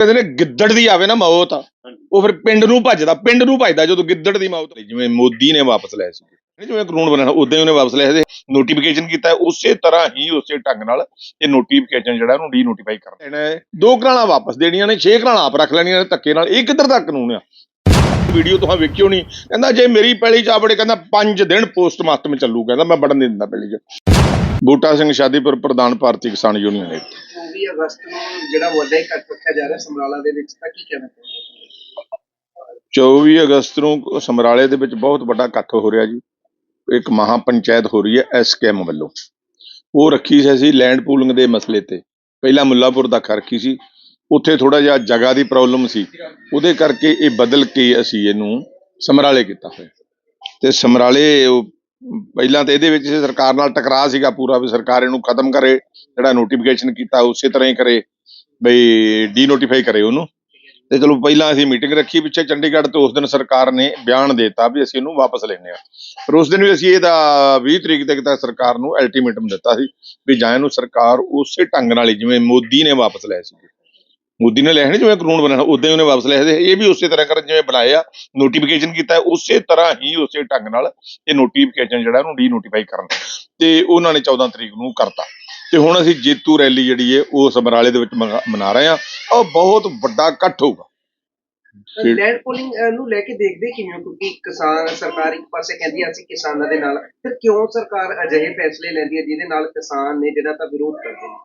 ਕਹਿੰਦੇ ਨੇ ਗਿੱਦੜ ਦੀ ਆਵੇ ਨਾ ਮੌਤ ਉਹ ਫਿਰ ਪਿੰਡ ਨੂੰ ਭੱਜਦਾ ਪਿੰਡ ਨੂੰ ਭੱਜਦਾ ਜਦੋਂ ਗਿੱਦੜ ਦੀ ਮੌਤ। ਜਿਵੇਂ ਮੋਦੀ ਨੇ ਵਾਪਸ ਲਿਆ ਸੀ ਜਿਵੇਂ ਕਾਨੂੰਨ ਬਣਾਉਣਾ ਉਦਾਂ ਹੀ ਉਹਨੇ ਵਾਪਸ ਲਿਆ ਸੀ ਨੋਟੀਫਿਕੇਸ਼ਨ ਕੀਤਾ ਉਸੇ ਤਰ੍ਹਾਂ ਹੀ ਉਸੇ ਢੰਗ ਨਾਲ ਇਹ ਨੋਟੀਫਿਕੇਸ਼ਨ ਜਿਹੜਾ ਉਹਨੂੰ ਡੀ ਨੋਟੀਫਾਈ ਕਰਨਾ ਦੇਣਾ ਹੈ। ਦੋ ਘਰਾਣਾ ਵਾਪਸ ਦੇਣੀਆਂ ਨੇ ਛੇ ਘਰਾਣਾ ਆਪ ਰੱਖ ਲੈਣੀਆਂ ਨੇ ਧੱਕੇ ਨਾਲ ਇਹ ਕਿੱਧਰ ਦਾ ਕਾਨੂੰਨ ਆ ਵੀਡੀਓ ਤੁਹਾਂ ਵੇਖਿਓ ਨਹੀਂ ਕਹਿੰਦਾ ਜੇ ਮੇਰੀ ਪੈਲੀ ਚ ਆਵੜੇ ਕਹਿੰਦਾ 5 ਦਿਨ ਪੋਸਟਮਾਰਟਮ ਚੱਲੂ ਕਹਿੰਦਾ ਮੈਂ ਬੜਨ ਨਹੀਂ ਦਿੰਦਾ ਪੈਲੀ ਚ ਬੂਟਾ ਸਿੰਘ ਸ਼ਾਦੀਪੁਰ ਪ੍ਰਧਾਨ ਭਾਰਤੀ ਕਿਸਾਨ ਯੂਨੀਅਨ ਨੇ 24 ਅਗਸਤ ਨੂੰ ਜਿਹੜਾ ਵੱਡਾ ਇਕੱਠ ਰੱਖਿਆ ਜਾ ਰਿਹਾ ਸਮਰਾਲਾ ਦੇ ਵਿੱਚ, ਤਾਂ ਕੀ ਕਹਿਣਾ ਚਾਹੁੰਦੇ 24 ਅਗਸਤ ਨੂੰ ਸਮਰਾਲੇ ਦੇ ਵਿੱਚ ਬਹੁਤ ਵੱਡਾ ਇਕੱਠ ਹੋ ਰਿਹਾ ਜੀ। ਇੱਕ ਮਹਾ ਪੰਚਾਇਤ ਹੋ ਰਹੀ ਹੈ ਐਸਕੇਐਮ ਵੱਲੋਂ। ਉਹ ਰੱਖੀ ਸੀ ਅਸੀਂ ਲੈਂਡ ਪੂਲਿੰਗ ਦੇ ਮਸਲੇ ਤੇ। ਪਹਿਲਾਂ ਮੁੱਲਾਪੁਰ ਦਾ ਰੱਖੀ ਸੀ। ਉੱਥੇ ਥੋੜਾ ਜਿਹਾ ਜਗ੍ਹਾ ਦੀ ਪ੍ਰੋਬਲਮ ਸੀ। ਉਹਦੇ ਕਰਕੇ ਇਹ ਬਦਲ ਕੇ ਅਸੀਂ ਇਹਨੂੰ ਸਮਰਾਲੇ ਕੀਤਾ ਹੋਇਆ। ਤੇ ਸਮਰਾਲੇ ਪਹਿਲਾਂ ਤਾਂ ਇਹਦੇ ਵਿੱਚ ਸਰਕਾਰ ਨਾਲ ਟਕਰਾਅ ਸੀਗਾ ਪੂਰਾ ਵੀ ਸਰਕਾਰ ਇਹਨੂੰ ਖਤਮ ਕਰੇ, ਜਿਹੜਾ ਨੋਟੀਫਿਕੇਸ਼ਨ ਕੀਤਾ ਉਸੇ ਤਰ੍ਹਾਂ ਹੀ ਕਰੇ, ਬਈ ਡੀਨੋਟੀਫਾਈ ਕਰੇ ਉਹਨੂੰ। ਤੇ ਚਲੋ ਪਹਿਲਾਂ ਅਸੀਂ ਮੀਟਿੰਗ ਰੱਖੀ ਪਿੱਛੇ ਚੰਡੀਗੜ੍ਹ ਤੇ, ਉਸ ਦਿਨ ਸਰਕਾਰ ਨੇ ਬਿਆਨ ਦਿੱਤਾ ਵੀ ਅਸੀਂ ਇਹਨੂੰ ਵਾਪਸ ਲੈਣੇ ਆ ਪਰ ਉਸ ਦਿਨ ਵੀ ਅਸੀਂ ਇਹਦਾ 20 ਤਰੀਕ ਤੱਕ ਤਾਂ ਸਰਕਾਰ ਨੂੰ ਅਲਟੀਮੇਟਮ ਦਿੱਤਾ ਸੀ ਵੀ ਜਾਂ ਇਹਨੂੰ ਸਰਕਾਰ ਉਸੇ ਢੰਗ ਨਾਲ ਹੀ, ਜਿਵੇਂ ਮੋਦੀ ਨੇ ਵਾਪਸ ਲਿਆ ਸੀ। ਮੋਦੀ ਨੇ ਲਿਆ ਸੀ ਜਿਵੇਂ ਕਾਨੂੰਨ ਬਣਾਉਣਾ ਉਦਾਂ ਹੀ ਉਹਨੇ ਵਾਪਸ ਲਿਆ ਸੀ। ਇਹ ਵੀ ਉਸੇ ਤਰ੍ਹਾਂ ਕਰਨ ਜਿਵੇਂ ਬਣਾਏ ਨੋਟੀਫਿਕੇਸ਼ਨ ਕੀਤਾ ਹੈ, ਉਸੇ ਤਰ੍ਹਾਂ ਹੀ ਉਸੇ ਢੰਗ ਨਾਲ ਇਹ ਨੋਟੀਫਿਕੇਸ਼ਨ ਜਿਹੜਾ ਉਹਨੂੰ ਡੀ ਨੋਟੀਫਾਈ ਕਰਨ। ਤੇ ਉਹਨਾਂ ਨੇ 14 ਤਰੀਕ ਨੂੰ ਕਰਤਾ। ਤੇ ਹੁਣ ਅਸੀਂ ਜੇਤੂ ਰੈਲੀ ਜਿਹੜੀ ਹੈ ਉਹ ਸਮਰਾਲੇ ਦੇ ਵਿੱਚ ਮੰਗਾ- ਮਨਾ ਰਹੇ ਆ ਉਹ ਬਹੁਤ ਵੱਡਾ ਇਕੱਠ ਹੋਊਗਾ। ਲੈਂਡ ਪੋਲਿੰਗ ਨੂੰ ਲੈ ਕੇ ਦੇਖਦੇ ਕਿਵੇਂ ਹੋ? ਕਿਉਂਕਿ ਕਿਸਾਨ ਸਰਕਾਰ ਇੱਕ ਪਾਸੇ ਕਹਿੰਦੀ ਆ ਅਸੀਂ ਕਿਸਾਨਾਂ ਦੇ ਨਾਲ। ਫਿਰ ਕਿਉਂ ਸਰਕਾਰ ਅਜਿਹੇ ਫੈਸਲੇ ਲੈਂਦੀ ਹੈ ਜਿਹਦੇ ਨਾਲ ਕਿਸਾਨ ਨੇ ਜਿਹੜਾ ਤਾਂ ਵਿਰੋਧ ਕਰਦੇ ਨੇ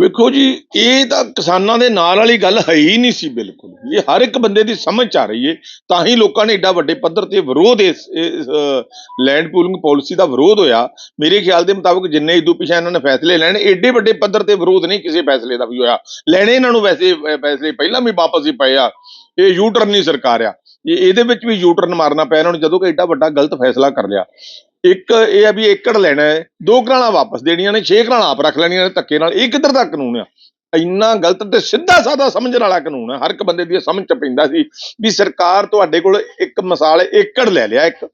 ਵੇਖੋ ਜੀ ਇਹ ਤਾਂ ਕਿਸਾਨਾਂ ਦੇ ਨਾਲ ਵਾਲੀ ਗੱਲ ਹੈ ਹੀ ਨਹੀਂ ਸੀ ਬਿਲਕੁਲ। ਇਹ ਹਰ ਇੱਕ ਬੰਦੇ ਦੀ ਸਮਝ ਆ ਰਹੀ ਹੈ ਤਾਂ ਹੀ ਲੋਕਾਂ ਨੇ ਏਡਾ ਵੱਡੇ ਪੱਧਰ ਤੇ ਵਿਰੋਧ ਇਸ ਲੈਂਡ ਪੂਲਿੰਗ ਪਾਲਿਸੀ ਦਾ ਵਿਰੋਧ ਹੋਇਆ। ਮੇਰੇ ਖਿਆਲ ਦੇ ਮੁਤਾਬਕ ਜਿੰਨੇ ਇਦੋਂ ਪਿਛਾ ਇਹਨਾਂ ਨੇ ਫੈਸਲੇ ਲੈਣੇ ਏਡੇ ਵੱਡੇ ਪੱਧਰ ਤੇ ਵਿਰੋਧ ਨਹੀਂ ਕਿਸੇ ਫੈਸਲੇ ਦਾ ਵੀ ਹੋਇਆ। ਲੈਣੇ ਇਹਨਾਂ ਨੂੰ ਵੈਸੇ ਫੈਸਲੇ ਪਹਿਲਾਂ ਵੀ ਵਾਪਸ ਹੀ ਪਏ ਆ। ਇਹ ਯੂ ਟਰਨ ਨਹੀਂ ਸਰਕਾਰ ਆ। ਇਹ ਇਹਦੇ ਵਿੱਚ ਵੀ ਯੂ ਟਰਨ ਮਾਰਨਾ ਪਿਆ ਇਹਨਾਂ ਨੂੰ ਜਦੋਂ ਕਿ ਐਡਾ ਵੱਡਾ ਗਲਤ ਫੈਸਲਾ ਕਰ ਲਿਆ। ਇੱਕ ਇਹ ਆ ਵੀ ਏਕੜ ਲੈਣਾ ਹੈ, ਦੋ ਘਰਾਣਾ ਵਾਪਸ ਦੇਣੀਆਂ ਨੇ, ਛੇ ਘਰਾਣਾ ਆਪ ਰੱਖ ਲੈਣੀਆਂ ਨੇ ਧੱਕੇ ਨਾਲ। ਇਹ ਕਿੱਧਰ ਦਾ ਕਾਨੂੰਨ ਆ? ਇੰਨਾ ਗਲਤ ਤੇ ਸਿੱਧਾ ਸਾਦਾ ਸਮਝਣ ਵਾਲਾ ਕਾਨੂੰਨ ਹੈ ਹਰ ਇੱਕ ਬੰਦੇ ਦੀ ਇਹ ਸਮਝ ਚ ਪੈਂਦਾ ਸੀ ਵੀ ਸਰਕਾਰ ਤੁਹਾਡੇ ਕੋਲ ਇੱਕ ਮਿਸਾਲ ਏਕੜ ਲੈ ਲਿਆ ਇੱਕ।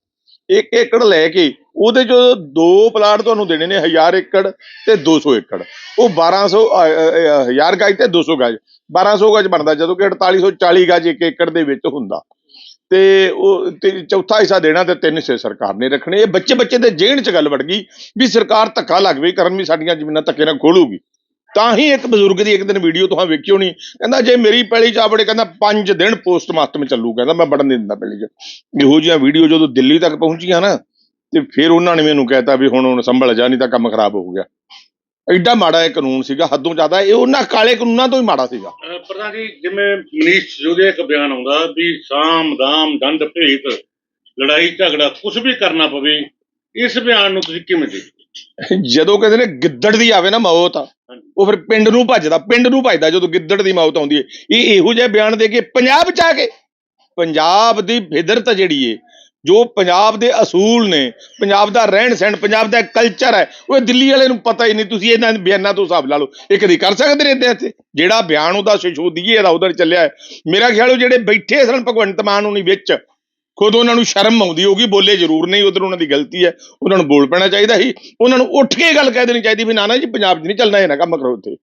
ਇੱਕ ਏਕੜ ਲੈ ਕੇ ਉਹਦੇ ਚੋਂ ਦੋ ਪਲਾਟ ਤੁਹਾਨੂੰ ਦੇਣੇ ਨੇ 1000 ਏਕੜ ਤੇ 200 ਏਕੜ। ਉਹ 1200 1000 ਗਜ ਤੇ 200 ਗਜ। 1200 ਗਜ ਬਣਦਾ ਜਦੋਂ ਕਿ 4840 ਗਜ ਇੱਕ ਏਕੜ ਦੇ ਵਿੱਚ ਹੁੰਦਾ। ਤੇ ਉਹ, ਤੇ ਚੌਥਾ ਹਿੱਸਾ ਦੇਣਾ ਤੇ ਤਿੰਨ ਹਿੱਸੇ ਸਰਕਾਰ ਨੇ ਰੱਖਣੇ। ਇਹ ਬੱਚੇ ਬੱਚੇ ਦੇ ਜੇਣ ਚ ਗੱਲ ਵੜ ਗਈ ਵੀ ਸਰਕਾਰ ਧੱਕਾ ਲੱਗ ਪਈ, ਕਰਨ ਵੀ ਸਾਡੀਆਂ ਜ਼ਮੀਨਾਂ ਧੱਕੇ ਨਾਲ ਖੋਲੂਗੀ। ਤਾਂ ਹੀ ਇੱਕ ਬਜ਼ੁਰਗ ਦੀ ਇੱਕ ਦਿਨ ਵੀਡੀਓ ਤੁਹਾਂ ਵੇਖਿਓ ਨਹੀਂ। ਕਹਿੰਦਾ ਜੇ ਮੇਰੀ ਪੈਲੀ ਚ ਆਵੜੇ ਕਹਿੰਦਾ 5 ਦਿਨ ਪੋਸਟਮਾਰਟਮ ਚੱਲੂ, ਕਹਿੰਦਾ ਮੈਂ ਬੜਨ ਨਹੀਂ ਦਿੰਦਾ ਪੈਲੀ ਚ। ਇਹੋ ਜਿਹੀਆਂ ਵੀਡੀਓ ਜਦੋਂ ਦਿੱਲੀ ਤੱਕ ਪਹੁੰਚੀਆਂ ਨਾ, ਤੇ ਫਿਰ ਉਹਨਾਂ ਨੇ ਮੈਨੂੰ ਕਹਿਤਾ ਵੀ ਹੁਣ ਹੁਣ ਸੰਭਲ ਜਾ, ਨਹੀਂ ਤਾਂ ਕੰਮ ਖਰਾਬ ਹੋ ਗਿਆ। ਐਡਾ ਮਾੜਾ ਇਹ ਕਾਨੂੰਨ ਸੀਗਾ, ਹੱਦੋਂ ਜ਼ਿਆਦਾ ਇਹ ਉਹਨਾਂ ਕਾਲੇ ਕਾਨੂੰਨਾਂ ਤੋਂ ਹੀ ਮਾੜਾ ਸੀਗਾ। ਪ੍ਰਧਾਨ ਜੀ ਜਿਵੇਂ ਮਨੀਸ਼ ਸਿਸੋਦੀਆ ਇੱਕ ਬਿਆਨ ਆਉਂਦਾ ਵੀ ਸਾਮ ਦਾਮ ਦੰਡ ਭੇਤ, ਲੜਾਈ ਝਗੜਾ ਕੁਝ ਵੀ ਕਰਨਾ ਪਵੇ, ਇਸ ਬਿਆਨ ਨੂੰ ਤੁਸੀਂ ਕਿਵੇਂ ਦੇਖਦੇ ਜਦੋਂ ਕਹਿੰਦੇ ਨੇ ਗਿੱਦੜ ਦੀ ਆਵੇ ਨਾ ਮੌਤ ਉਹ ਫਿਰ ਪਿੰਡ ਨੂੰ ਭੱਜਦਾ ਪਿੰਡ ਨੂੰ ਭੱਜਦਾ ਜਦੋਂ ਗਿੱਦੜ ਦੀ ਮੌਤ ਆਉਂਦੀ ਹੈ ਇਹ ਇਹੋ ਜਿਹਾ ਬਿਆਨ ਦੇ ਕੇ ਪੰਜਾਬ ਚ ਆ ਕੇ ਪੰਜਾਬ ਦੀ ਫਿਦਰਤ ਜਿਹੜੀ ਏ ਜੋ ਪੰਜਾਬ ਦੇ ਅਸੂਲ ਨੇ ਪੰਜਾਬ ਦਾ ਰਹਿਣ ਸਹਿਣ ਪੰਜਾਬ ਦਾ ਕਲਚਰ ਹੈ ਉਹ ਦਿੱਲੀ ਵਾਲੇ ਨੂੰ ਪਤਾ ਹੀ ਨਹੀਂ ਤੁਸੀਂ ਇਹਨਾਂ ਬਿਆਨਾਂ ਤੋਂ ਹਿਸਾਬ ਲਾ ਲਓ। ਇਹ ਕਦੀ ਕਰ ਸਕਦੇ ਨੇ ਇੱਥੇ ਇੱਥੇ? ਜਿਹੜਾ ਬਿਆਨ ਉਹਦਾ ਸਿਸ਼ੋਦੀਏ ਦਾ ਉਧਰ ਚੱਲਿਆ ਹੈ। ਮੇਰਾ ਖਿਆਲ ਉਹ ਜਿਹੜੇ ਬੈਠੇ ਸਨ ਭਗਵੰਤ ਮਾਨ ਹੁਣੀ ਵਿੱਚ ਖੁਦ ਉਹਨਾਂ ਨੂੰ ਸ਼ਰਮ ਆਉਂਦੀ ਹੋਗੀ ਬੋਲੇ ਜ਼ਰੂਰ ਨਹੀਂ ਉਧਰ ਉਹਨਾਂ ਦੀ ਗਲਤੀ ਹੈ ਉਹਨਾਂ ਨੂੰ ਬੋਲ ਪੈਣਾ ਚਾਹੀਦਾ ਸੀ ਉਹਨਾਂ ਨੂੰ ਉੱਠ ਕੇ ਗੱਲ ਕਹਿ ਦੇਣੀ ਚਾਹੀਦੀ ਵੀ ਨਾ ਨਾ ਜੀ ਪੰਜਾਬ 'ਚ ਨਹੀਂ ਚੱਲਣਾ ਇਹ ਨਾ ਕੰਮ ਕਰੋ ਇੱਥੇ।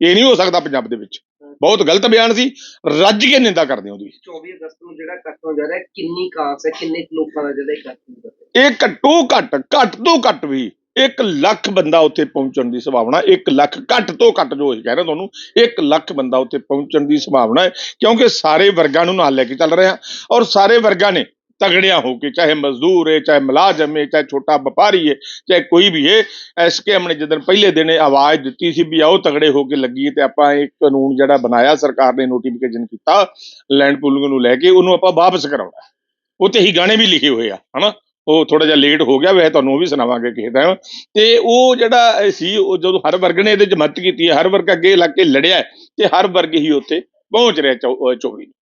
ਇਹ ਨਹੀਂ ਹੋ ਸਕਦਾ ਪੰਜਾਬ ਦੇ ਵਿੱਚ। ਬਹੁਤ ਗਲਤ ਬਿਆਨ ਸੀ ਰੱਜ ਕੇ ਨਿੰਦਾ ਕਰਦੇ ਉਹਦੀ 24 ਅਗਸਤ ਨੂੰ ਜਿਹੜਾ ਇਕੱਠ ਹੋ ਜਾ ਰਿਹਾ ਕਿੰਨੀ ਕਾਸ ਹੈ ਕਿੰਨੇ ਲੋਕਾਂ ਦਾ ਜਿਹੜਾ ਇਕੱਠ ਹੋ ਰਿਹਾ? ਇਹ ਘੱਟੋ ਘੱਟ ਘੱਟ ਤੋਂ ਘੱਟ ਵੀ 1 ਲੱਖ ਬੰਦਾ ਉੱਥੇ ਪਹੁੰਚਣ ਦੀ ਸੰਭਾਵਨਾ 1 ਲੱਖ ਘੱਟ ਤੋਂ ਘੱਟ ਜੋ ਕਹਿ ਰਹੇ ਤੁਹਾਨੂੰ 1 ਲੱਖ ਬੰਦਾ ਉੱਥੇ ਪਹੁੰਚਣ ਦੀ ਸੰਭਾਵਨਾ ਹੈ ਕਿਉਂਕਿ ਸਾਰੇ ਵਰਗਾਂ ਨੂੰ ਨਾਲ ਲੈ ਕੇ ਚੱਲ ਰਹੇ ਹਾਂ ਔਰ ਸਾਰੇ ਵਰਗਾਂ ਨੇ ਤਗੜਿਆਂ ਹੋ ਕੇ ਚਾਹੇ ਮਜ਼ਦੂਰ ਹੈ ਚਾਹੇ ਮੁਲਾਜ਼ਮ ਹੈ ਚਾਹੇ ਛੋਟਾ ਵਪਾਰੀ ਹੈ ਚਾਹੇ ਕੋਈ ਵੀ ਹੈ ਐਸਕੇਐਮ ਨੇ ਜਦੋਂ ਪਹਿਲੇ ਦਿਨ ਆਵਾਜ਼ ਦਿੱਤੀ ਸੀ ਵੀ ਆਓ ਤਗੜੇ ਹੋ ਕੇ ਲੱਗੀ ਤੇ ਆਪਾਂ ਇੱਕ ਕਾਨੂੰਨ ਜਿਹੜਾ ਬਣਾਇਆ ਸਰਕਾਰ ਨੇ ਨੋਟੀਫਿਕੇਸ਼ਨ ਕੀਤਾ ਲੈਂਡ ਪੂਲਿੰਗ ਨੂੰ ਲੈ ਕੇ ਉਹਨੂੰ ਆਪਾਂ ਵਾਪਸ ਕਰਾਉਣਾ। ਉਹ ਉੱਤੇ ਹੀ ਗਾਣੇ ਵੀ ਲਿਖੇ ਹੋਏ ਆ ਹਨਾ? ਉਹ ਥੋੜਾ ਜਿਹਾ ਲੇਟ ਹੋ ਗਿਆ ਵੈਸੇ ਤੁਹਾਨੂੰ ਉਹ ਵੀ ਸੁਣਾਵਾਂਗੇ ਕਿਸੇ ਟਾਈਮ ਤੇ ਉਹ ਜਿਹੜਾ ਇਹ ਸੀ ਉਹ ਜਦੋਂ ਹਰ ਵਰਗ ਨੇ ਇਹਦੇ ਚ ਮਦਦ ਕੀਤੀ ਹੈ ਹਰ ਵਰਗ ਅੱਗੇ ਲੱਗ ਕੇ ਲੜਿਆ ਹੈ, ਤੇ ਹਰ ਵਰਗ ਹੀ ਉੱਥੇ ਪਹੁੰਚ ਰਿਹਾ ਚੌ- ਅਹ 24 ਨੂੰ।